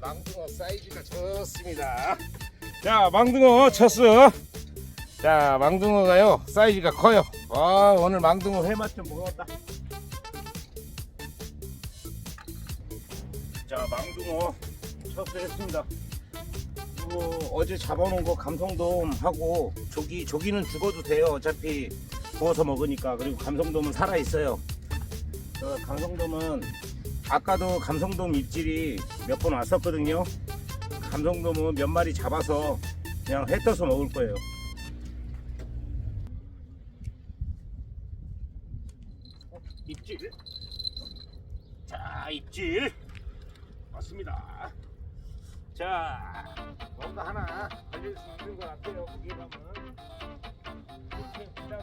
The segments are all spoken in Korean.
망둥어 사이즈가 좋습니다. 자, 망둥어 쳤어. 자, 망둥어가요 사이즈가 커요. 아, 오늘 망둥어 회맛 좀 먹었다. 자, 망둥어 쳤어 했습니다. 이거 어제 잡아놓은 거 감성돔 하고 조기 조기는 죽어도 돼요. 어차피 구워서 먹으니까 그리고 감성돔은 살아 있어요. 어, 감성돔은 아까도 감성돔 입질이 몇 번 왔었거든요. 감성돔은 몇 마리 잡아서 그냥 회 떠서 먹을 거예요. 어, 입질. 자, 입질. 맞습니다. 자, 뭔가 하나 걸릴 수 있는 것 같아요. 무게감은 그렇게 부담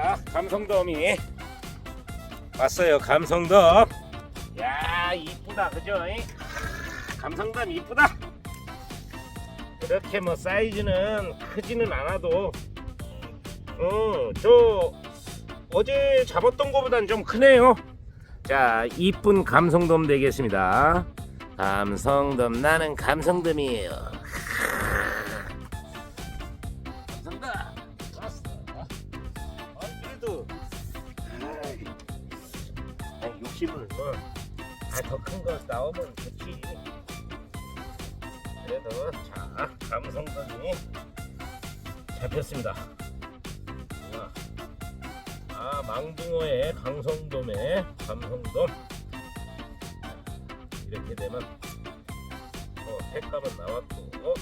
자, 감성돔이 왔어요. 감성돔. 야, 이쁘다, 그죠? 이? 감성돔 이쁘다. 이렇게 뭐 사이즈는 크지는 않아도, 어, 저 어제 잡았던 것보단 좀 크네요. 자, 이쁜 감성돔 되겠습니다. 감성돔, 나는 감성돔이에요. 욕심을 뭐더큰 거 나오면 좋지. 그래도 자 감성돔이 잡혔습니다. 우와. 아 망둥어의 강성돔의 감성돔 이렇게 되면 어, 색감은 나왔고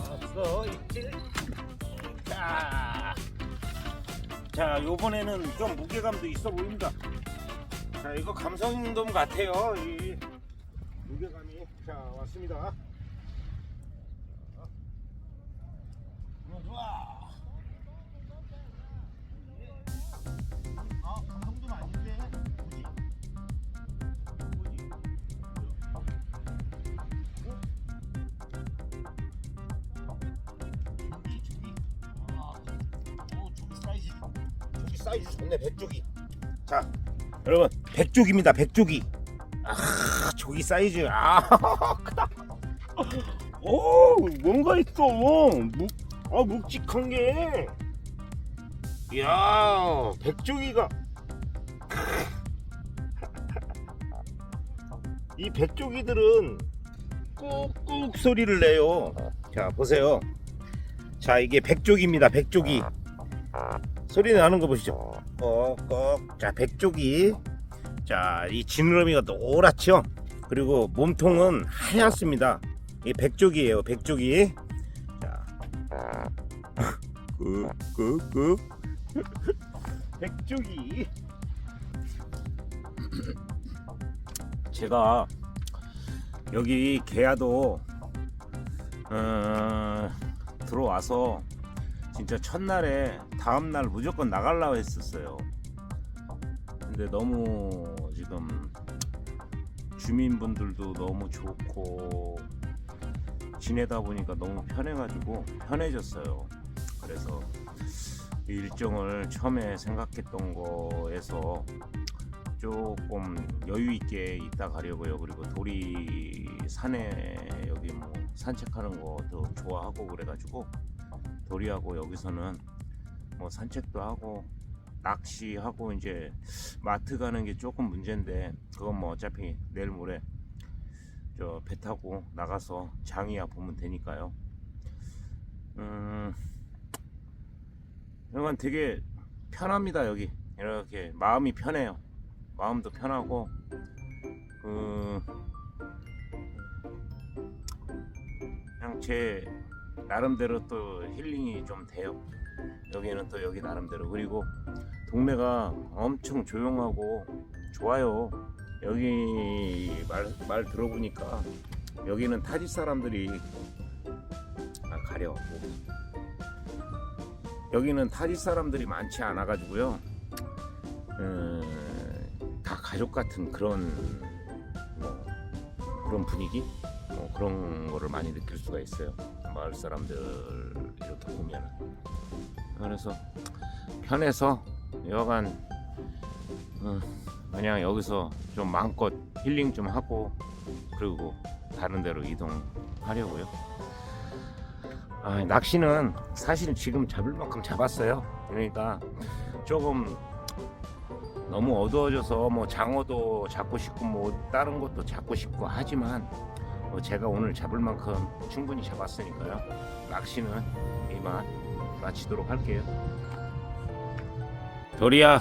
왔어 입질 자, 자 요번에는 좀 무게감도 있어 보입니다. 자 이거 감성돔 같아요. 이 무게감이. 자 왔습니다. 어, 좋아. 아 사이즈 좋네 백조기. 자 여러분 백조기입니다 백조기. 아 조기 사이즈. 아 크다. 오 뭔가 있어. 묵, 아 묵직한 게. 이야 백조기가. 이 백조기들은 꾹꾹 소리를 내요. 자 보세요. 자 이게 백조기입니다 백조기 소리 나는 거 보시죠. 꼭꼭 자 백조기 자이 지느러미가 노랗죠? 그리고 몸통은 하얗습니다. 이 백조기예요 백조기 자. 꾹꾹꾹 백조기 제가 여기 개야도 어, 들어와서 진짜 첫날에 다음날 무조건 나가려고 했었어요. 근데 너무 지금 주민분들도 너무 좋고 지내다 보니까 너무 편해가지고 편해졌어요. 그래서 이 일정을 처음에 생각했던 거에서 조금 여유 있게 있다 가려고요. 그리고 도리 산에 여기 뭐 산책하는 것도 좋아하고 그래가지고 도리하고 여기서는 뭐 산책도 하고 낚시하고 이제 마트 가는 게 조금 문제인데 그건 뭐 어차피 내일 모레 저 배 타고 나가서 장이야 보면 되니까요. 음, 이건 되게 편합니다 여기 이렇게 마음이 편해요. 마음도 편하고 그 그냥 제 나름대로 또 힐링이 좀 돼요. 여기는 또 여기 나름대로. 그리고 동네가 엄청 조용하고 좋아요. 여기 말, 말 들어보니까 여기는 타지 사람들이 아 가려 여기는 타지 사람들이 많지 않아 가지고요. 음, 다 가족 같은 그런 뭐 그런 분위기? 뭐 그런 거를 많이 느낄 수가 있어요 마을 사람들 이렇게 보면 그래서 편해서 여간 어, 그냥 여기서 좀 마음껏 힐링 좀 하고 그리고 다른 데로 이동하려고요. 아, 낚시는 사실 지금 잡을 만큼 잡았어요. 그러니까 조금 너무 어두워져서 뭐 장어도 잡고 싶고 뭐 다른 것도 잡고 싶고 하지만 뭐 제가 오늘 잡을 만큼 충분히 잡았으니까요. 낚시는 이만 마치도록 할게요. 도리야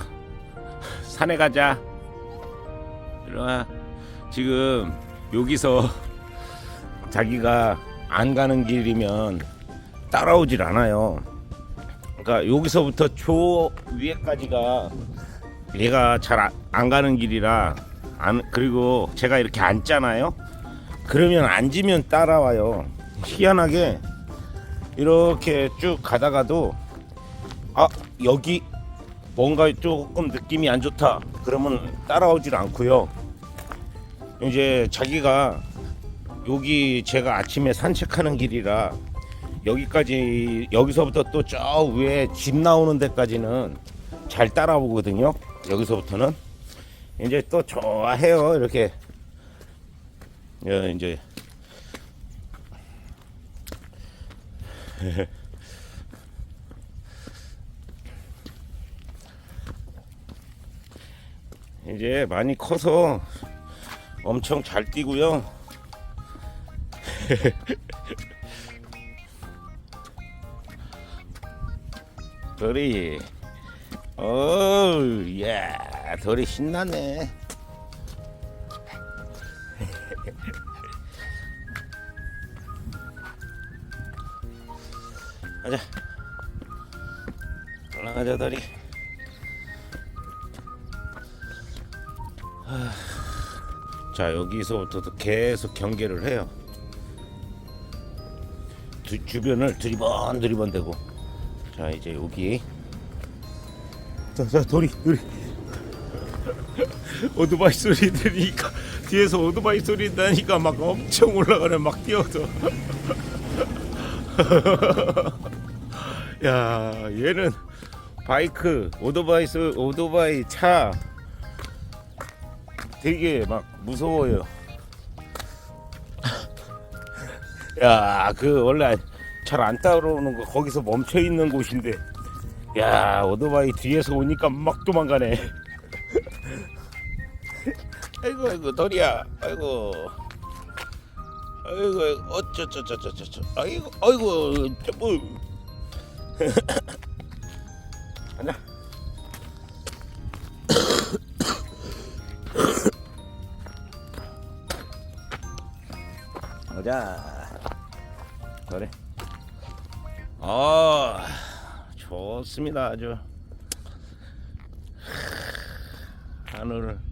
산에 가자. 일로와. 지금 여기서 자기가 안 가는 길이면 따라오질 않아요. 그러니까 여기서부터 저 위에까지가 얘가 잘 안 가는 길이라 안 그리고 제가 이렇게 앉잖아요. 그러면 앉으면 따라와요. 희한하게 이렇게 쭉 가다가도 아 여기 뭔가 조금 느낌이 안 좋다. 그러면 따라오질 않고요. 이제 자기가 여기 제가 아침에 산책하는 길이라 여기까지 여기서부터 또 저 위에 집 나오는 데까지는 잘 따라오거든요. 여기서부터는. 이제 또 좋아해요. 이렇게 예, 이제 이제 많이 커서 엄청 잘 뛰고요. 도리, 어우, 야, 도리 신나네. 가자, 올라가자, 도리. 자 여기서부터 계속 경계를 해요. 두, 주변을 두리번 두리번 대고. 자 이제 여기. 자자 도리 도리 오토바이 소리 들으니까 뒤에서 오토바이 소리 나니까 막 엄청 올라가네 막 뛰어서 야 얘는 바이크 오토바이 소, 오토바이 차 되게 막 무서워요. 야, 그 원래 잘 안 따라오는 거 거기서 멈춰 있는 곳인데, 야, 오토바이 뒤에서 오니까 막 도망가네. 아이고, 아이고, 도리야, 아이고, 아이고, 어쩌쩌쩌쩌쩌, 아이고, 아이고, 뭐. 가자. 가자. 그래. 아, 좋습니다. 아주. 하늘을.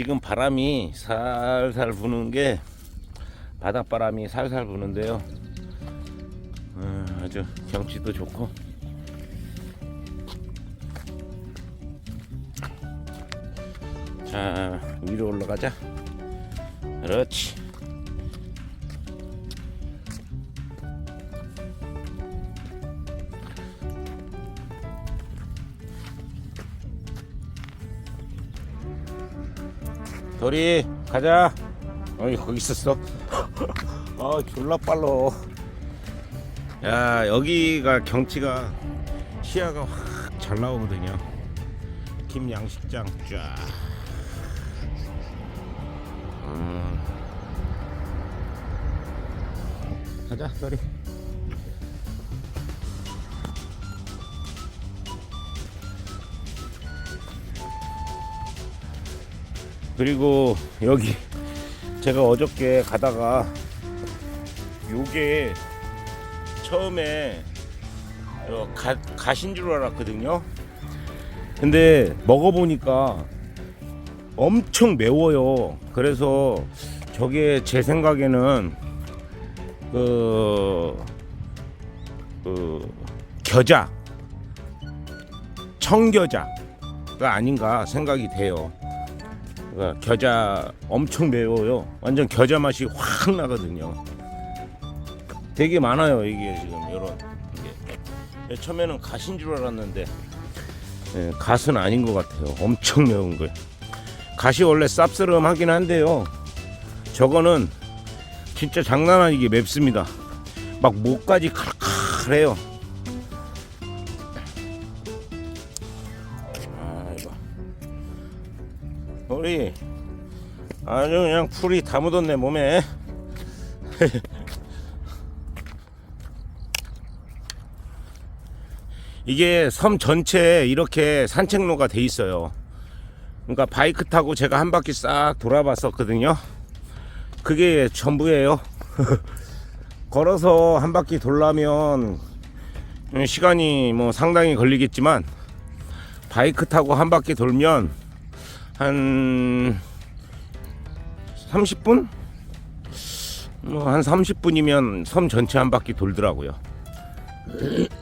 지금 바람이 살살 부는 게 바닷바람이 살살 부는데요. 아, 아주 경치도 좋고. 자 위로 올라가자 그렇지 도리 가자. 어이 거기 있었어? 아 졸라 빨라. 야 여기가 경치가 시야가 확 잘 나오거든요. 김양식장 쫙. 음. 가자, 소리. 그리고 여기 제가 어저께 가다가 요게 처음에 어, 가, 가신 줄 알았거든요. 근데 먹어보니까 엄청 매워요. 그래서 저게 제 생각에는 그, 그 겨자, 청겨자가 아닌가 생각이 돼요. 그러니까 겨자 엄청 매워요. 완전 겨자 맛이 확 나거든요. 되게 많아요 이게 지금 이런 게. 처음에는 갓인 줄 알았는데 예, 갓은 아닌 것 같아요. 엄청 매운 거예요. 갓이 원래 쌉스름하긴 한데요. 저거는 진짜 장난 아니게 맵습니다. 막 목까지 칼칼해요. 우리 아주 그냥 풀이 다 묻었네 몸에. 이게 섬 전체에 이렇게 산책로가 돼 있어요. 그러니까 바이크 타고 제가 한 바퀴 싹 돌아봤었거든요. 그게 전부예요. 걸어서 한 바퀴 돌려면 시간이 뭐 상당히 걸리겠지만 바이크 타고 한 바퀴 돌면 한 30분? 뭐한 30분이면 섬 전체 한 바퀴 돌더라고요.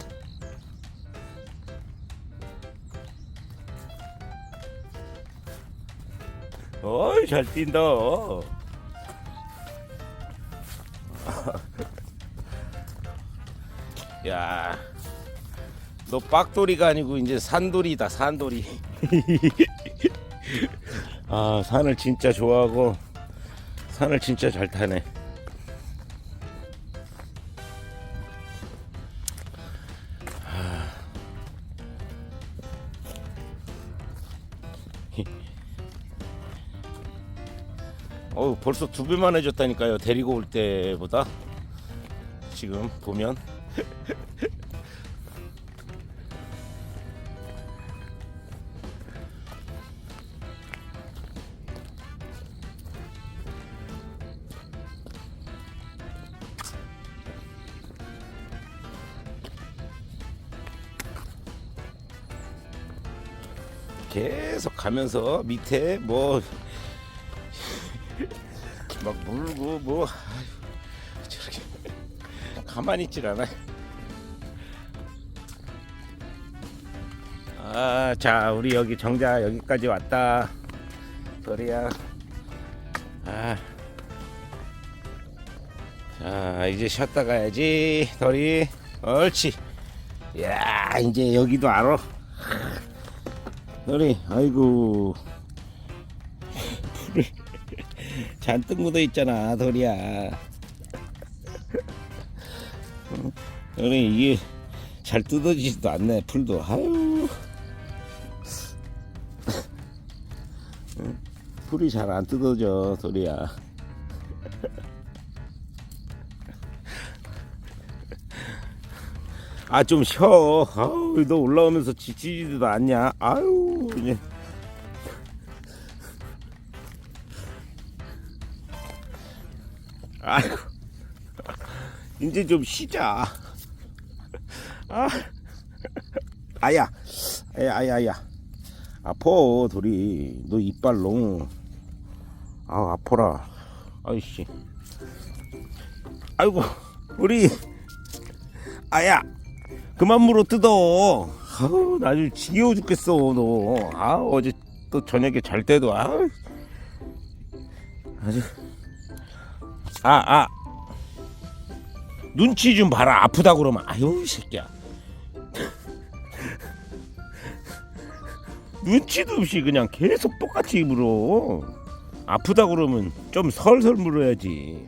어이 잘 뛴다. 야, 너 빡돌이가 아니고 이제 산돌이다 산돌이. 아 산을 진짜 좋아하고 산을 진짜 잘 타네. 어우 벌써 두 배만 해줬다니까요 데리고 올 때보다. 지금 보면 가면서 밑에 뭐 막 물고 뭐 아유, 저렇게 가만히 있질 않아. 아, 자, 우리 여기 정자 여기까지 왔다. 소리야. 아. 자, 이제 쉬었다 가야지. 도리. 옳지. 야, 이제 여기도 알아. 도리, 아이고. 풀을 잔뜩 묻어 있잖아, 도리야. 어, 도리 이게 잘 뜯어지지도 않네, 풀도. 아유. 응, 풀이 잘 안 뜯어져, 도리야. 아, 좀 쉬어. 아우, 너 올라오면서 지치지도 않냐? 아유, 이제. 아이고. 이제 좀 쉬자. 아. 아야. 아야 아야 아야. 아파 돌이. 너 이빨로. 아 아파라. 아이씨. 아이고 우리. 아야. 그만 물어 뜯어 아우 나 아주 지겨워 죽겠어 너 아 어제 또 저녁에 잘 때도 아 아주 아, 아. 눈치 좀 봐라. 아프다 그러면 아유, 이 새끼야. 눈치도 없이 그냥 계속 똑같이 물어. 아프다 그러면 좀 설설 물어야지.